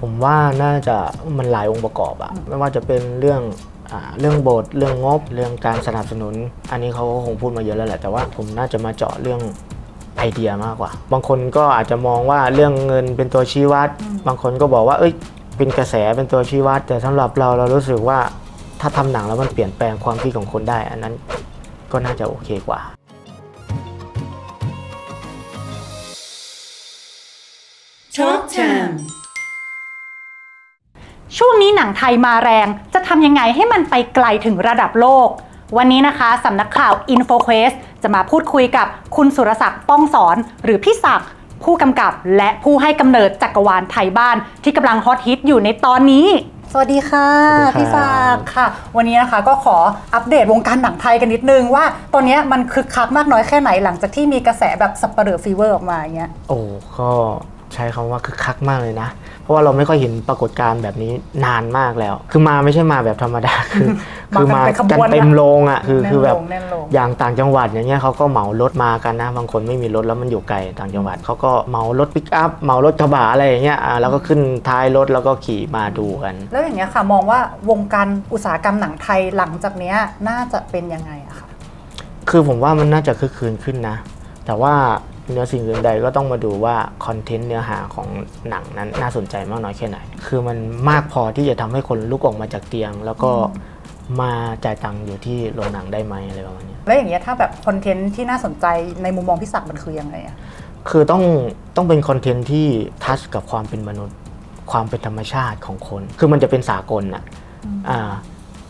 ผมว่าน่าจะมันหลายองค์ประกอบอะไม่ว่าจะเป็นเรื่องอ่าเรื่องบทเรื่องงบเรื่องการสนับสนุน อันนี้เขาก็คงพูดมาเยอะแล้วแหละแต่ว่าผมน่าจะมาเจาะเรื่องไอเดียมากกว่า บางคนก็อาจจะมองว่าเรื่องเงินเป็นตัวชี้วัด บางคนก็บอกว่า เอ้ย เป็นกระแสเป็นตัวชี้วัด แต่สำหรับเราเรารู้สึกว่าถ้าทำหนังแล้วมันเปลี่ยนแปลงความคิดของคนได้ อันนั้นก็น่าจะโอเคกว่า Talk Time ช่ วงนี้หนังไทยมาแรง จะทำยังไงให้มันไปไกลถึงระดับโลก วันนี้นะคะสำนักข่าว InfoQuest จะมาพูดคุยกับคุณสุรศักดิ์ป้องสอน หรือพี่ศักดิ์ผู้กำกับและผู้ให้กำเนิดจักรวาลไทยบ้าน ที่กำลังฮอตฮิตอยู่ในตอนนี้ สวัสดีค่ะ สวัสดีครับ พี่ศักดิ์ค่ะ วันนี้นะคะก็ขออัปเดตวงการหนังไทยกันนิดนึงว่าตอนนี้มันคึกคักมากน้อยแค่ไหนหลังจากที่มีกระแสแบบสับเปลือฟีเวอร์ออกมาอย่างเงี้ย โอ้ก็ ใช้คำว่าคึกคักมากเลยนะ เพราะว่าเราไม่ค่อยเห็นปรากฏการณ์แบบนี้นานมากแล้ว คือมาไม่ใช่มาแบบธรรมดา คือ คือมามากันเป็นขกันบวนเต็มนะโรงอะ คือแน่นคือแบบโรงแน่นโรงอย่างต่างจังหวัดอย่างเงี้ยเขาก็เหมารถมากันนะ บางคนไม่มีรถแล้วมันอยู่ไกลต่างจังหวัดเขาก็เหมารถปิกอัพเหมารถกระบะอะไรอย่างเงี้ยอ่าแล้วก็ขึ้นท้ายรถแล้วก็ขี่มาดูกัน แล้วอย่างเงี้ยค่ะมองว่าวงการอุตสาหกรรมหนังไทยหลังจากเนี้ยน่าจะเป็นยังไงอะคะคือผมว่ามันน่าจะคึกคืนขึ้นนะ แต่ว่า เนื้อสิ่งอื่นใดก็ต้องมาดูว่าคอนเทนต์เนื้อหาของหนังนั้นน่าสนใจมากน้อยแค่ไหน คือมันมากพอที่จะทำให้คนลุกออกมาจากเตียง แล้วก็มาจ่ายตังค์อยู่ที่โรงหนังได้ไหมอะไรประมาณเนี้ยแล้วอย่างเงี้ยถ้าแบบคอนเทนต์ที่น่าสนใจในมุมมองพี่ศักดิ์มันคือยังไงอะคือต้องต้องเป็นคอนเทนต์ที่ทัชกับความเป็นมนุษย์ ความเป็นธรรมชาติของคน คือมันจะเป็นสากลน่ะอ่า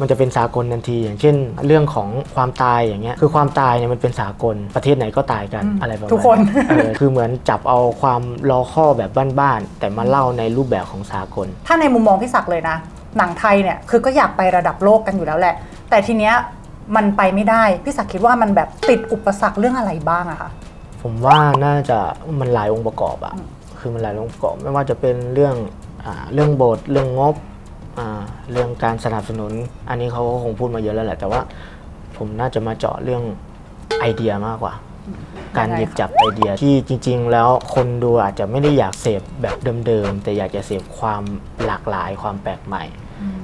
มันจะเป็นสากลทันที อย่างเช่น เรื่องของความตายอย่างเงี้ยคือความตายเนี่ยมันเป็นสากลประเทศไหนก็ตายกันอะไรประมาณทุกคนเออคือเหมือนจับเอาความลอข้อแบบบ้านๆแต่มาเล่าในรูปแบบของสากล ถ้าในมุมมองพี่ศักดิ์เลยนะ หนังไทยเนี่ยคือก็อยากไประดับโลกกันอยู่แล้วแหละ แต่ทีเนี้ยมันไปไม่ได้พี่ศักดิ์คิดว่ามันแบบติดอุปสรรคเรื่องอะไรบ้างอะคะผมว่าน่าจะมันหลายองค์ประกอบอะคือมันหลายองค์ประกอบไม่ว่าจะเป็นเรื่องอ่าเรื่องบทเรื่องงบอ่า เรื่องการสนับสนุน อันนี้เขาก็คงพูดมาเยอะแล้วแหละ แต่ว่าผมน่าจะมาเจาะเรื่องไอเดียมากกว่า การหยิบจับไอเดียที่จริง ๆ แล้วคนดูอาจจะไม่ได้อยากเสพแบบเดิมๆแต่อยากจะเสพความหลากหลายความแปลกใหม่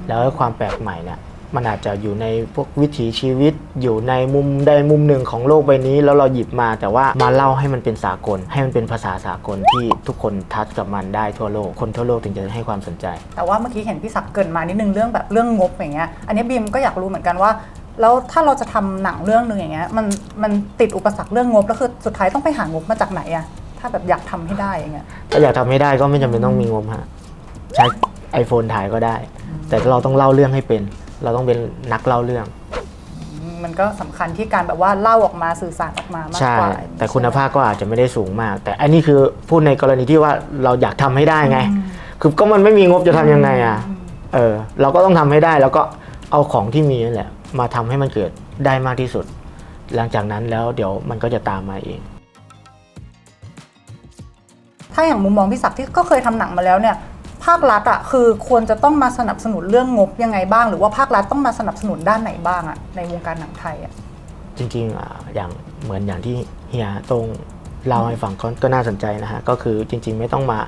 แล้วไอ้ความแปลกใหม่เนี่ย มันอาจจะอยู่ในพวกวิถีชีวิต อยู่ในมุมใดมุมหนึ่งของโลกใบนี้ แล้วเราหยิบมาแต่ว่ามาเล่าให้มันเป็นสากล ให้มันเป็นภาษาสากลที่ทุกคนทัชกับมันได้ทั่วโลกคนทั่วโลกถึงจะให้ความสนใจ แต่ว่าเมื่อกี้เห็นพี่ศักดิ์เกรินมานิดนึงเรื่องแบบเรื่องงบอย่างเงี้ยอันนี้บีมก็อยากรู้เหมือนกันว่าแล้วถ้าเราจะทำหนังเรื่องหนึ่งอย่างเงี้ยมันมันติดอุปสรรคเรื่องงบแล้วคือสุดท้ายต้องไปหางบมาจากไหนอะถ้าแบบอยากทำให้ได้อย่างเงี้ยถ้าอยากทำให้ได้ก็ไม่จำเป็นต้องมีงบฮะใช้ iPhone ถ่ายก็ได้ แต่เราต้องเล่าเรื่องให้เป็น เราต้องเป็นนักเล่าเรื่อง มันก็สำคัญที่การแบบว่าเล่าออกมาสื่อสารออกมามากใช่ กว่าแต่คุณภาพก็อาจจะไม่ได้สูงมาก แต่อันนี้คือพูดในกรณีที่ว่าเราอยากทำให้ได้ไง คือก็มันไม่มีงบจะทำยังไงอะเออเราก็ต้องทำให้ได้ แล้วก็เอาของที่มีนั่นแหละ มาทำให้มันเกิดได้มากที่สุด หลังจากนั้นแล้วเดี๋ยวมันก็จะตามมาเอง ถ้าอย่างมุมมองพี่ศักดิ์ที่ก็เคยทำหนังมาแล้วเนี่ย ภาครัฐอะคือควรจะต้องมาสนับสนุนเรื่องงบยังไงบ้าง หรือว่าภาครัฐต้องมาสนับสนุนด้านไหนบ้างอะในวงการหนังไทยอะจริงๆอะอย่างเหมือนอย่างที่เฮียตรงเล่าให้ฟังก็ก็น่าสนใจนะฮะก็คือจริง ๆ ไม่ต้องมา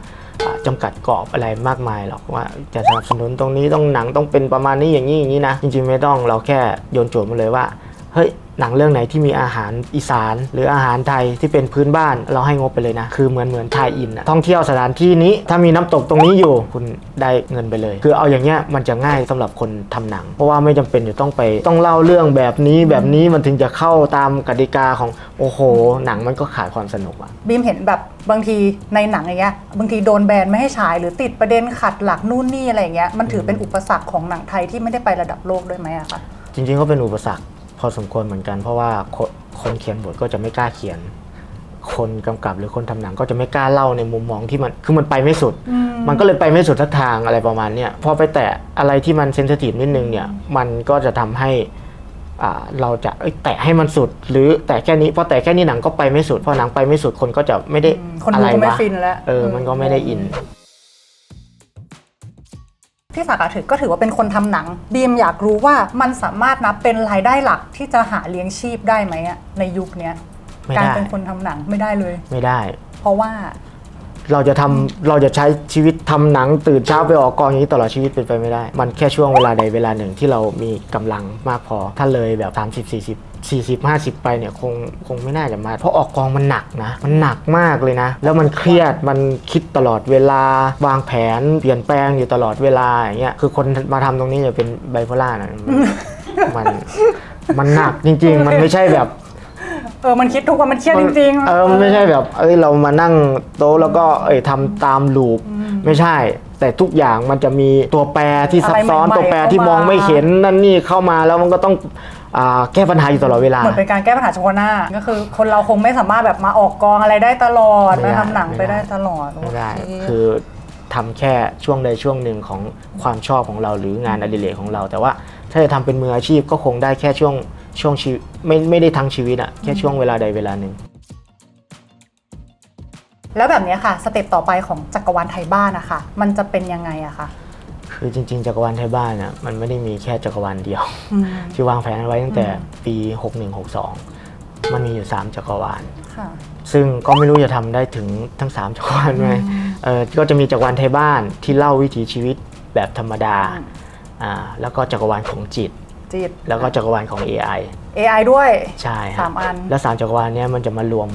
อ่าจำกัดกรอบอะไรมากมายหรอกว่าจะสนับสนุนตรงนี้ต้องหนังต้องเป็นประมาณนี้อย่างนี้อย่างนี้นะจริงๆไม่ต้องเราแค่โยนโจทย์มาเลยว่าเฮ้ย หนังเรื่องไหนที่มีอาหารอีสาน หรืออาหารไทยที่เป็นพื้นบ้านเราให้งบไปเลยนะ คือเหมือนเหมือนไทยอินอะท่องเที่ยวสถานที่นี้ถ้ามีน้ำตกตรงนี้อยู่คุณได้เงินไปเลย คือเอาอย่างเงี้ยมันจะง่ายสำหรับคนทำหนัง เพราะว่าไม่จำเป็นจะต้องไปต้องเล่าเรื่องแบบนี้แบบนี้มันถึงจะเข้าตามกติกาของโอ้โห หนังมันก็ขาดความสนุกอะบีมเห็นแบบบางทีในหนังอย่างเงี้ยบางทีโดนแบนไม่ให้ฉายหรือติดประเด็นขัดหลักนู่นนี่อะไรอย่างเงี้ยมันถือเป็นอุปสรรคของหนังไทยที่ไม่ได้ไประดับโลกด้วยไหมอะคะจริงๆก็เป็นอุปสรรค พอสมควรเหมือนกัน เพราะว่าคนคนเขียนบทก็จะไม่กล้าเขียน คนกำกับหรือคนทำหนังก็จะไม่กล้าเล่าในมุมมองที่มันคือมันไปไม่สุด มันก็เลยไปไม่สุดสักทางอะไรประมาณเนี้ยพอไปแตะอะไรที่มันเซนซิทีฟนิดนึงเนี่ยมันก็จะทำให้อ่าเราจะเอ้ยแตะให้มันสุด หรือแตะแค่นี้พอแตะแค่นี้หนังก็ไปไม่สุดพอหนังไปไม่สุดคนก็จะไม่ได้อืมคนอะดูไรก็ไม่วะฟินแล้วเออมันก็ไม่ได้อิน พี่ศักดิ์อะถือก็ถือว่าเป็นคนทำหนัง บีมอยากรู้ว่ามันสามารถนับเป็นรายได้หลักที่จะหาเลี้ยงชีพได้ไหมอะในยุคเนี้ยไม่การได้เป็นคนทำหนังไม่ได้เลย ไม่ได้ เพราะว่าเราจะทำเราจะใช้ชีวิตทำหนังตื่นเช้าไปออกกองอย่างนี้ตลอดชีวิตเป็นไปไม่ได้ มันแค่ช่วงเวลาใดเวลาหนึ่งที่เรามีกำลังมากพอ ถ้าเลยแบบ 30 40 40 50 ไปเนี่ยคงคงไม่น่าจะมา เพราะออกกองมันหนักนะ มันหนักมากเลยนะ แล้วมันเครียดมันคิดตลอดเวลาวางแผนเปลี่ยนแปลงอยู่ตลอดเวลาอย่างเงี้ยคือคนมาทำตรงนี้จะเป็นไบโพล่านะมันมันมันหนักจริง ๆ มันไม่ใช่แบบเออ มันคิดทุกวันมันเครียดจริงๆ เออ มันไม่ใช่แบบ เอ้ย เรามานั่งโต๊ะแล้วก็ เอ้ยทำตามลูป ไม่ใช่ แต่ทุกอย่างมันจะมีตัวแปรที่ซับซ้อนอะไรใหม่ๆตัวแปรที่มองไม่เห็นนั่นนี่เข้ามาแล้วมันก็ต้องอ่า แก้ปัญหาอยู่ตลอดเวลา เหมือนเป็นการแก้ปัญหาเฉพาะหน้า ก็คือคนเราคงไม่สามารถแบบมาออกกองอะไรได้ตลอดไม่มาได้ทำหนังไปไม่ได้ ได้ตลอดไม่ได้โอเคคือทำแค่ช่วงใดช่วงหนึ่งของความชอบของเราหรืองานอดิเรกของเรา แต่ว่าถ้าจะทำเป็นมืออาชีพก็คงได้แค่ช่วงช่วงชีวิตไม่ไม่ได้ทั้งชีวิตอะแค่ช่วงเวลาใดเวลาหนึ่ง แล้วแบบเนี้ยค่ะ สเต็ปต่อไปของจักรวาลไทยบ้านนะคะมันจะเป็นยังไงอะคะ คือจริง ๆ จักรวาลไทยบ้านน่ะมันไม่ได้มีแค่จักรวาลเดียว อืมที่วางแผนไว้ตั้งแต่ปี 6162 มันมีอยู่ 3 จักรวาล ค่ะ ซึ่งก็ไม่รู้จะทำได้ถึงทั้ง 3 จักรวาลไหมเออก็จะมีจักรวาลไทยบ้านที่เล่าวิถีชีวิตแบบธรรมดาอืม อ่าแล้วก็จักรวาลของจิต จิต แล้วก็จักรวาลของ AI AI ด้วย ใช่ฮะสามอัน แล้วสามจักรวาลเนี้ยมันจะมารวม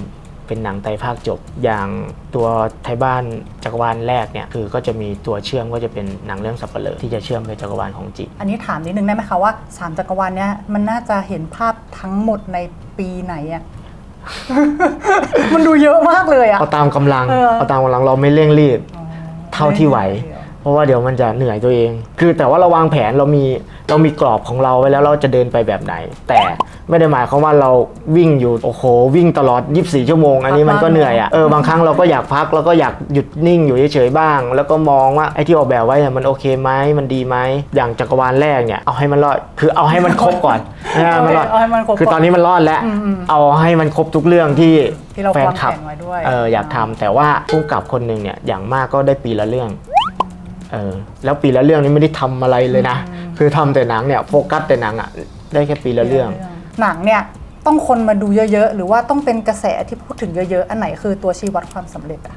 เป็นหนังไตรภาคจบ อย่างตัวไทยบ้านจักรวาลแรกเนี่ยคือก็จะมีตัวเชื่อมก็จะเป็นหนังเรื่องสับเปลือที่จะเชื่อมกับจักรวาลของจิตอันนี้ถามนิดนึงได้ไหมคะว่าสามจักรวาลเนี้ยมันน่าจะเห็นภาพทั้งหมดในปีไหนอะมันดูเยอะมากเลยอะเอาตามกำลังเออเอาตามกำลังเราไม่เร่งรีบ เท่าที่ไหว เพราะว่าเดี๋ยวมันจะเหนื่อยตัวเอง คือแต่ว่าเราวางแผนเรามี เรามีกรอบของเราไว้แล้วเราจะเดินไปแบบไหน แต่ไม่ได้หมายความว่าเราวิ่งอยู่โอ้โหวิ่งตลอด 24 ชั่วโมง อันนี้มันก็เหนื่อยอะเออบางครั้งเราก็อยากพักเราก็อยากหยุดนิ่งอยู่เฉยๆบ้าง แล้วก็มองว่าไอ้ที่ออกแบบไว้เนี่ยมันโอเคไหมมันดีไหมอย่างจักรวาลแรกเนี่ยเอาให้มันรอดคือเอาให้มันครบก่อนให้มันรอดเอาให้มันครบคือตอนนี้มันรอดแล้วอืมเอาให้มันครบทุกเรื่องที่ที่เราแฟนคลับวางแผนไว้ด้วยเอออยากทำแต่ว่าผู้กำกับคนหนึ่งเนี่ยอย่างมากก็ได้ปีละเรื่องเออแล้วปีละเรื่องนี้ไม่ได้ทำอะไรเลยนะ คือทำแต่หนังเนี่ยโฟกัสแต่หนังอะได้แค่ปีละเรื่อง หนังเนี่ยต้องคนมาดูเยอะๆ หรือว่าต้องเป็นกระแสที่พูดถึงเยอะๆ อันไหนคือตัวชี้วัดความสำเร็จอะ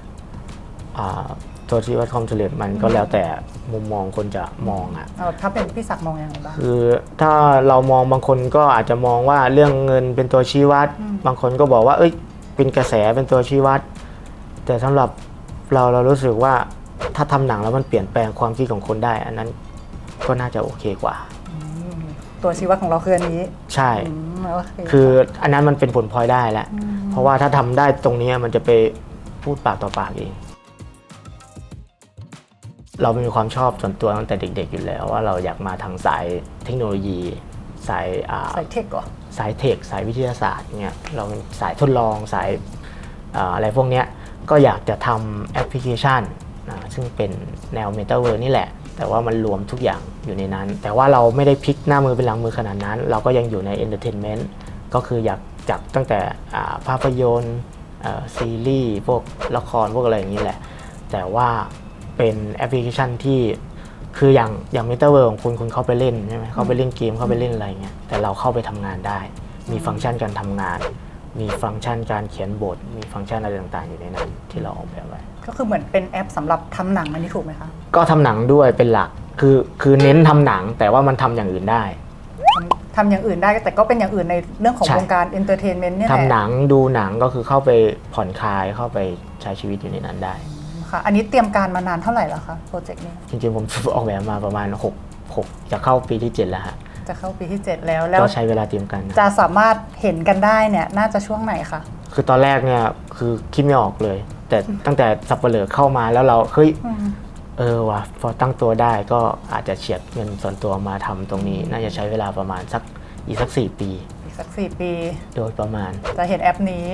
อ่าตัวที่ว่าความสำเร็จมันก็แล้วแต่มุมมองคนจะมองอะ เอาถ้าเป็นพี่ศักดิ์มองยังไงบ้าง คือถ้าเรามองบางคนก็อาจจะมองว่าเรื่องเงินเป็นตัวชี้วัดอืมบางคนก็บอกว่า เอ้ย เป็นกระแสเป็นตัวชี้วัด แต่สำหรับเราเรารู้สึกว่าถ้าทำหนังแล้วมันเปลี่ยนแปลงความคิดของคนได้ อันนั้น ก็น่าจะโอเคกว่า ตัวชี้วัดของเราคืออันนี้ใช่ อืมโอเคคืออันนั้นมันเป็นผลพลอยได้แล้วเพราะว่าถ้าทำได้ตรงนี้มันจะไปพูดปากต่อปากเอง เรามีความชอบส่วนตัวตั้งแต่เด็ก ๆ อยู่แล้ว ว่าเราอยากมาทางสายเทคโนโลยี สายอ่า ใส่เทคก่อนสายเทคสายวิทยาศาสตร์เนี่ยเราเป็นสายทดลองสายอ่าอะไรพวกเนี้ยก็อยากจะทำแอปพลิเคชันอ่าซึ่งเป็นแนว m e t a เวิร์นี่แหละ แต่ว่ามันรวมทุกอย่างอยู่ในนั้น แต่ว่าเราไม่ได้พลิกหน้ามือเป็นหลังมือขนาดนั้น เราก็ยังอยู่ในเอนเตอร์เทนเมนต์ก็คืออยากจับตั้งแต่ภาพยนตร์ซีรีส์พวกละครพวกอะไรอย่างนี้แหละ แต่ว่าเป็นแอปพลิเคชันที่คืออย่างอย่างเมตาเวิร์ของคุณคุณเข้าไปเล่นใช่ไหมเข้าไปเล่นเกมเข้าไปเล่นอะไรเงี้ยแต่เราเข้าไปทำงานได้ มีฟังก์ชันการทำงาน มีฟังก์ชันการเขียนบท มีฟังก์ชันอะไรต่างๆ อยู่ในนั้นที่เราออกแบบไว้ ก็คือเหมือนเป็นแอปสำหรับทำหนังอันนี้ถูกไหมคะก็ทำหนังด้วยเป็นหลัก คือคือเน้นทำหนังแต่ว่ามันทำอย่างอื่นได้ ทำทำอย่างอื่นได้แต่ก็เป็นอย่างอื่นในเรื่องของใช่ วงการเอนเตอร์เทนเมนต์เนี่ยแหทำละหนังดูหนังก็คือเข้าไปผ่อนคลายเข้าไปใช้ชีวิตอยู่ในนั้นได้ ค่ะ อันนี้เตรียมการมานานเท่าไหร่แล้วคะโปรเจกต์นี้จริงๆ ผม ออกแบบมาประมาณ6 6จะเข้าปีที่ 7 แล้วฮะจะเข้าปีที่ 7 แล้วแล้วก็ใช้เวลาเตรียมกันนะจะสามารถเห็นกันได้เนี่ยน่าจะช่วงไหนคะคือตอนแรกเนี่ยคือคิดไม่ออกเลย แต่ตั้งแต่สับเปลือเข้ามาแล้วเราเฮ้ยอืมเออว่ะพอตั้งตัวได้ก็อาจจะเฉียดเงินส่วนตัวมาทำตรงนี้ น่าจะใช้เวลาประมาณสักอีกสักสี่ปีอีกสักสี่ปี โดยประมาณ จะเห็นแอปนี้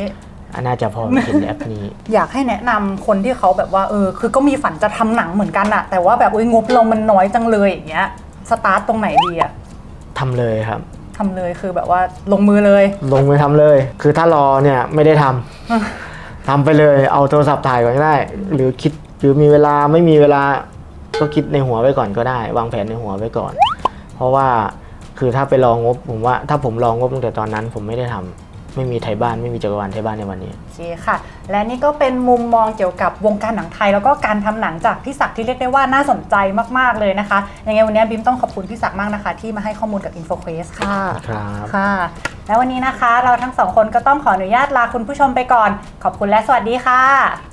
อันน่าจะพอมีเห็นแอปนี้ อยากให้แนะนำคนที่เขาแบบว่าเออคือก็มีฝันจะทำหนังเหมือนกันอะแต่ว่าแบบอุ้ยงบเรามันน้อยจังเลยอย่างเงี้ยสตาร์ทตรงไหนดีอะทำเลยครับทำเลยคือแบบว่าลงมือเลย ลงมือทำเลย คือถ้ารอเนี่ยไม่ได้ทำ ทำไปเลยเอาโทรศัพท์ถ่ายก่อนก็ได้ หรือคิดหรือมีเวลาไม่มีเวลาก็คิดในหัวไว้ก่อนก็ได้ วางแผนในหัวไว้ก่อน เพราะว่าคือถ้าไปลองงบผมว่าถ้าผมลองงบตั้งแต่ตอนนั้นผมไม่ได้ท ไม่มีไทยบ้านไม่มีจักรวาลไทยบ้านในวันนี้ โอเคค่ะ และนี่ก็เป็นมุมมองเกี่ยวกับวงการหนังไทย แล้วก็การทำหนังจากพี่ศักดิ์ที่เรียกได้ว่าน่าสนใจมากๆเลยนะคะยังไงวันนี้บิมต้องขอบคุณพี่ศักดิ์มากนะคะ ที่มาให้ข้อมูลกับ InfoQuest ค่ะ ครับ ค่ะ แล้ววันนี้นะคะเราทั้งสองคนก็ต้องขออนุญาตลาคุณผู้ชมไปก่อน ขอบคุณและสวัสดีค่ะ